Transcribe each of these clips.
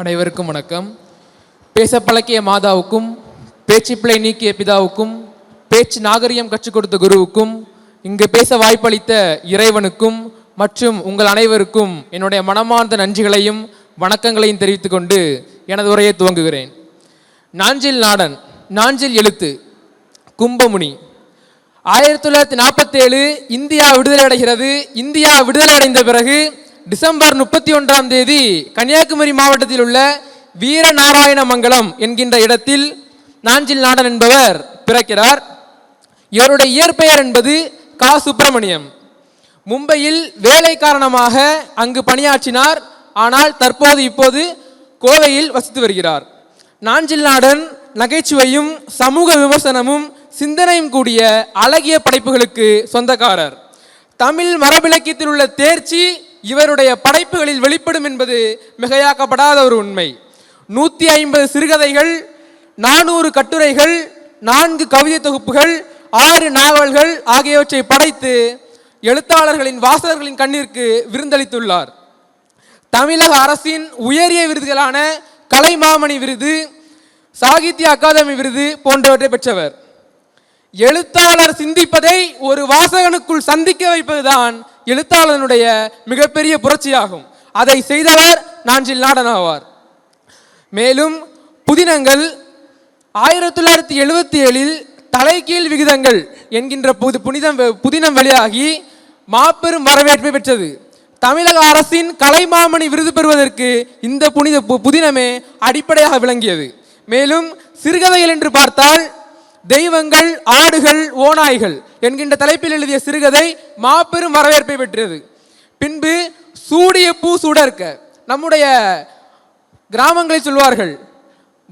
அனைவருக்கும் வணக்கம். பேச பழக்கிய மாதாவுக்கும் பேச்சு பிழை நீக்கிய பிதாவுக்கும் பேச்சு நாகரிகம் கற்றுக் கொடுத்த குருவுக்கும் இங்கு பேச வாய்ப்பளித்த இறைவனுக்கும் மற்றும் உங்கள் அனைவருக்கும் என்னுடைய மனமார்ந்த நன்றிகளையும் வணக்கங்களையும் தெரிவித்துக் கொண்டு எனது உரையை துவங்குகிறேன். நாஞ்சில் நாடன் நாஞ்சில் எழுத்து கும்பமுனி. ஆயிரத்தி தொள்ளாயிரத்தி நாற்பத்தேழு இந்தியா விடுதலை அடைகிறது இந்தியா விடுதலை அடைந்த பிறகு டிசம்பர் முப்பத்தி ஒன்றாம் தேதி கன்னியாகுமரி மாவட்டத்தில் உள்ள வீரநாராயணமங்கலம் என்கின்ற இடத்தில் நாஞ்சில் நாடன் என்பவர் பிறக்கிறார். இவருடைய இயற்பெயர் என்பது கா. சுப்பிரமணியம். மும்பையில் வேலை காரணமாக அங்கு பணியாற்றினார். ஆனால் தற்போது இப்போது கோவையில் வசித்து வருகிறார். நாஞ்சில் நாடன் நகைச்சுவையும் சமூக விமர்சனமும் சிந்தனையும் கூடிய அழகிய படைப்புகளுக்கு சொந்தக்காரர். தமிழ் மரபிலக்கியத்தில் உள்ள தேர்ச்சி இவருடைய படைப்புகளில் வெளிப்படும் என்பது மிகையாக்கப்படாத ஒரு உண்மை. நூற்றி ஐம்பது சிறுகதைகள் நானூறு கட்டுரைகள் நான்கு கவிதை தொகுப்புகள் ஆறு நாவல்கள் ஆகியவற்றை படைத்து எழுத்தாளர்களின் வாசகர்களின் கண்ணிற்கு விருந்தளித்துள்ளார். தமிழக அரசின் உயரிய விருதுகளான கலைமாமணி விருது சாகித்ய அகாதமி விருது போன்றவற்றை பெற்றவர். எழுத்தாளர் சிந்திப்பதை ஒரு வாசகனுக்குள் சந்திக்க வைப்பதுதான் எழுத்தாளனுடைய மிகப்பெரிய புரட்சியாகும். அதை செய்தவர் நாஞ்சில் நாடன் ஆவார். மேலும் புதினங்கள் ஆயிரத்தி தொள்ளாயிரத்தி எழுபத்தி ஏழில் தலைகீழ் விகிதங்கள் என்கின்ற புது புனிதம் புதினம் வெளியாகி மாபெரும் வரவேற்பை பெற்றது. தமிழக அரசின் கலைமாமணி விருது பெறுவதற்கு இந்த புனித பு- புதினமே அடிப்படையாக விளங்கியது. மேலும் சிறுகதைகள் என்று பார்த்தால் தெய்வங்கள் ஆடுகள் ஓநாய்கள் என்கின்ற தலைப்பில் எழுதிய சிறுகதை மாபெரும் வரவேற்பை பெற்றது. பின்பு சூடிய பூ சுடர்க்க நம்முடைய கிராமங்களை சொல்வார்கள்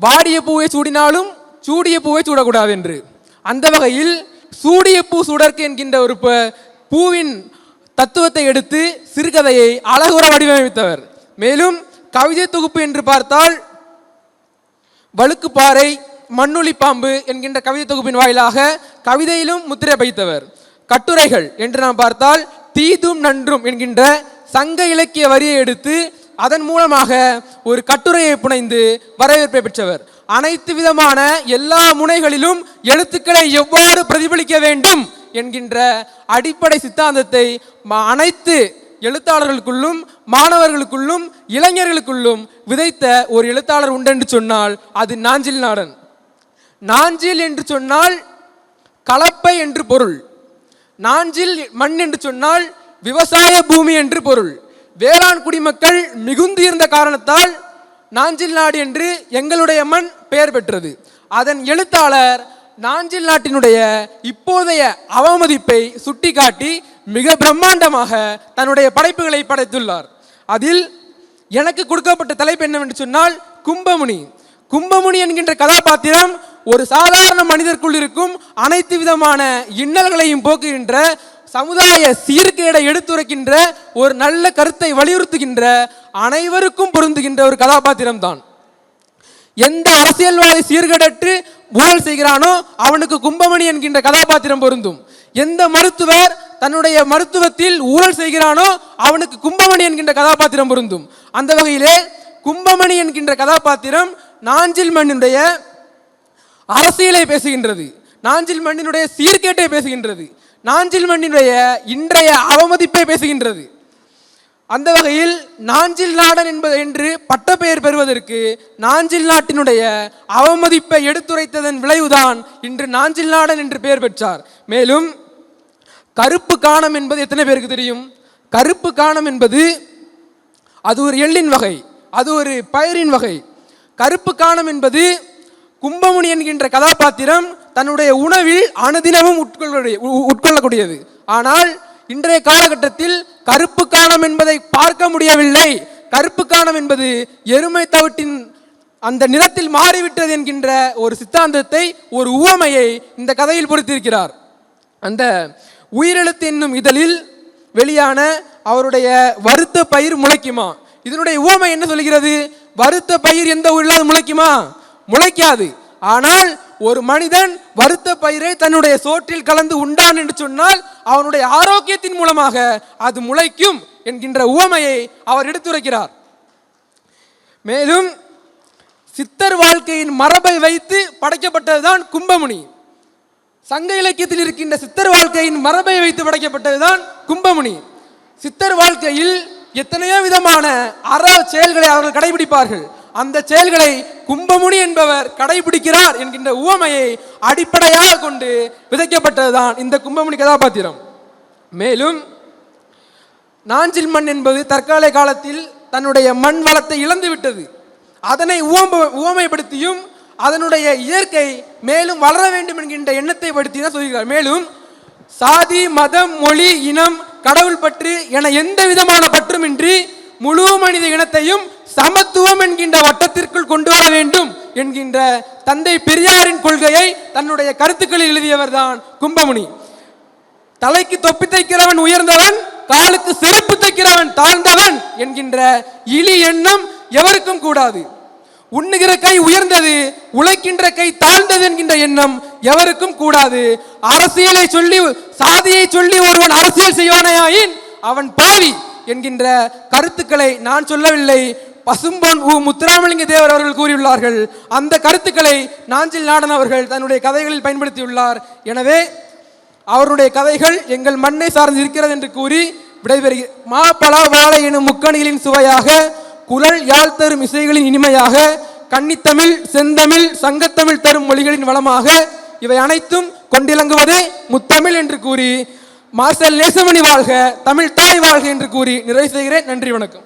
வாடிய பூவை சூடினாலும் சூடிய பூவை சூடக்கூடாது என்று அந்த வகையில் சூடிய பூ சுடர்க்க என்கின்ற ஒரு ப- பூவின் தத்துவத்தை எடுத்து சிறுகதையை அழகுற வடிவமைத்தவர். மேலும் கவிதை தொகுப்பு என்று பார்த்தால் வழுக்குப்பாறை மண்ணுளி பாம்பு என்கின்ற கவிதை தொகுப்பின் வாயிலாக கவிதையிலும் முத்திரை பைத்தவர் கட்டுரைகள் என்று நாம் பார்த்தால் தீதும் நன்றும் என்கின்ற சங்க இலக்கிய வரியை எடுத்து அதன் மூலமாக ஒரு கட்டுரையை புனைந்து வரவேற்பை பெற்றவர். அனைத்து விதமான எல்லா முனைகளிலும் எழுத்துக்களை எவ்வாறு பிரதிபலிக்க வேண்டும் என்கின்ற அடிப்படை சித்தாந்தத்தை அனைத்து எழுத்தாளர்களுக்குள்ளும் மாணவர்களுக்குள்ளும் இளைஞர்களுக்குள்ளும் விதைத்த ஒரு எழுத்தாளர் உண்டென்று சொன்னால் அது நாஞ்சில் நாடன். நாஞ்சில் என்று சொன்னால் கலப்பை என்று பொருள். நாஞ்சில் மண் என்று சொன்னால் விவசாய பூமி என்று பொருள். வேளாண் குடிமக்கள் மிகுந்து இருந்த காரணத்தால் நாஞ்சில் நாடு என்று எங்களுடைய மண் பெயர் பெற்றது. அதன் எழுத்தாளர் நாஞ்சில் நாட்டினுடைய இப்போதைய அவமதிப்பை சுட்டிக்காட்டி மிக பிரம்மாண்டமாக தன்னுடைய படைப்புகளை படைத்துள்ளார். அதில் எனக்கு கொடுக்கப்பட்ட தலைப்பு என்னவென்று சொன்னால் கும்பமுனி. கும்பமுனி என்கின்ற கதாபாத்திரம் ஒரு சாதாரண மனிதருக்குள் இருக்கும் அனைத்து விதமான இன்னல்களையும் போக்குகின்ற சமுதாய சீர்கேடை எடுத்துரைக்கின்ற ஒரு நல்ல கருத்தை வலியுறுத்துகின்ற அனைவருக்கும் பொருந்துகின்ற ஒரு கதாபாத்திரம் தான் எந்த அரசியல்வாதி சீர்கேடற்று ஊழல் செய்கிறானோ அவனுக்கு கும்பமணி என்கின்ற கதாபாத்திரம் பொருந்தும். எந்த மருத்துவர் தன்னுடைய மருத்துவத்தில் ஊழல் செய்கிறானோ அவனுக்கு கும்பமணி என்கின்ற கதாபாத்திரம் பொருந்தும். அந்த வகையிலே கும்பமணி என்கின்ற கதாபாத்திரம் நாஞ்சில் மண்ணினுடைய அரசியலை பேசுகின்றது. நாஞ்சில் மண்ணினுடைய சீர்கேட்டை பேசுகின்றது. நாஞ்சில் மண்ணினுடைய இன்றைய அவமதிப்பை பேசுகின்றது. அந்த வகையில் நாஞ்சில் நாடன் என்பது என்று பட்டப்பெயர் பெறுவதற்கு நாஞ்சில் நாட்டினுடைய அவமதிப்பை எடுத்துரைத்ததன் விளைவுதான் இன்று நாஞ்சில் நாடன் என்று பெயர் பெற்றார். மேலும் கருப்பு காணம் என்பது எத்தனை பேருக்கு தெரியும்? கருப்பு காணம் என்பது அது ஒரு எள்ளின் வகை அது ஒரு பயிரின் வகை. கருப்பு காணம் என்பது கும்பமுனி என்கின்ற கதாபாத்திரம் தன்னுடைய உணவில் அனுதினமும் உட்கொள்ளக்கூடிய உட்கொள்ளக்கூடியது. ஆனால் இன்றைய காலகட்டத்தில் கருப்பு காணம் என்பதை பார்க்க முடியவில்லை. கருப்பு காணம் என்பது எருமை தவிட்டின் அந்த நிறத்தில் மாறிவிட்டது என்கின்ற ஒரு சித்தாந்தத்தை ஒரு உவமையை இந்த கதையில் பொறுத்திருக்கிறார். அந்த உயிரெழுத்து என்னும் இதழில் வெளியான அவருடைய வருத்த பயிர் முளைக்குமா? இதனுடைய உவமை என்ன சொல்கிறது? வருத்த பயிர் எந்த உயிரிலாவது முளைக்குமா? முளைக்காது. ஆனால் ஒரு மனிதன் வருத்த பயிரை தன்னுடைய சோற்றில் கலந்து உண்டான் என்று சொன்னால் அவனுடைய ஆரோக்கியத்தின் மூலமாக அது முளைக்கும் என்கின்ற உவமையை அவர் எடுத்துரைக்கிறார். மேலும் சித்தர் வாழ்க்கையின் மரபை வைத்து படைக்கப்பட்டதுதான் கும்பமுனி. சங்க இலக்கியத்தில் இருக்கின்ற சித்தர் வாழ்க்கையின் மரபை வைத்து படைக்கப்பட்டதுதான் கும்பமுனி. சித்தர் வாழ்க்கையில் எத்தனையோ விதமான அற செயல்களை அவர்கள் கடைபிடிப்பார்கள். அந்த செயல்களை கும்பமுனி என்பவர் கடைபிடிக்கிறார் என்கின்ற உவமையை அடிப்படையாக கொண்டு விதைக்கப்பட்டதுதான் இந்த கும்பமுனி கதாபாத்திரம். மேலும் நாஞ்சில் மண் என்பது தற்கால காலத்தில் தன்னுடைய மண் வளத்தை இழந்து விட்டது. அதனை உவம்ப உவமைப்படுத்தியும் அதனுடைய இயற்கை மேலும் வளர வேண்டும் என்கின்ற எண்ணத்தை படுத்தி தான் சொல்கிறார். மேலும் சாதி மதம் மொழி இனம் கடவுள் பற்று என எந்த விதமான பற்றுமின்றி முழு மனித இனத்தையும் சமத்துவம் என்கின்ற வட்டத்திற்குள் கொண்டு வர வேண்டும் என்கின்ற தந்தை பெரியாரின் கொள்கையை தன்னுடைய கருத்துக்களில் எழுதியவர் தான் கும்பமுனி. தலைக்கு தொப்பி தைக்கிறவன் உயர்ந்தவன் காலுக்கு செருப்பு தைக்கிறவன் தாழ்ந்தவன் என்கின்ற இழி எண்ணம் எவருக்கும் கூடாது. உண்ணுகிற கை உயர்ந்தது உழைக்கின்ற கை தாழ்ந்தது என்கின்ற எண்ணம் எவருக்கும் கூடாது. அரசியலை சொல்லி சாதியை சொல்லி ஒருவன் அரசியல் செய்வானையாயின் அவன் பாவி. என்கின்ற கருத்துக்களை நான் சொல்லவில்லை. பசும்பொன் உ. முத்துராமலிங்க தேவர் அவர்கள் கூறியுள்ளார்கள். அந்த கருத்துக்களை நாஞ்சில் நாடன் அவர்கள் தன்னுடைய கதைகளில் பயன்படுத்தியுள்ளார். எனவே அவருடைய கதைகள் எங்கள் மண்ணை சார்ந்து இருக்கிறது என்று கூறி விடைபெறுகிற மா வாழை எனும் முக்கணிகளின் சுவையாக குரல் யாழ் தரும் இசைகளின் இனிமையாக கன்னித்தமிழ் செந்தமிழ் சங்கத்தமிழ் தரும் மொழிகளின் வளமாக இவை அனைத்தும் கொண்டிலங்குவதே முத்தமிழ் என்று கூறி மாஸ்டர் நேசமணி வாழ்க தமிழ் தாய் வாழ்க என்று கூறி நிறைவு செய்கிறேன். நன்றி வணக்கம்.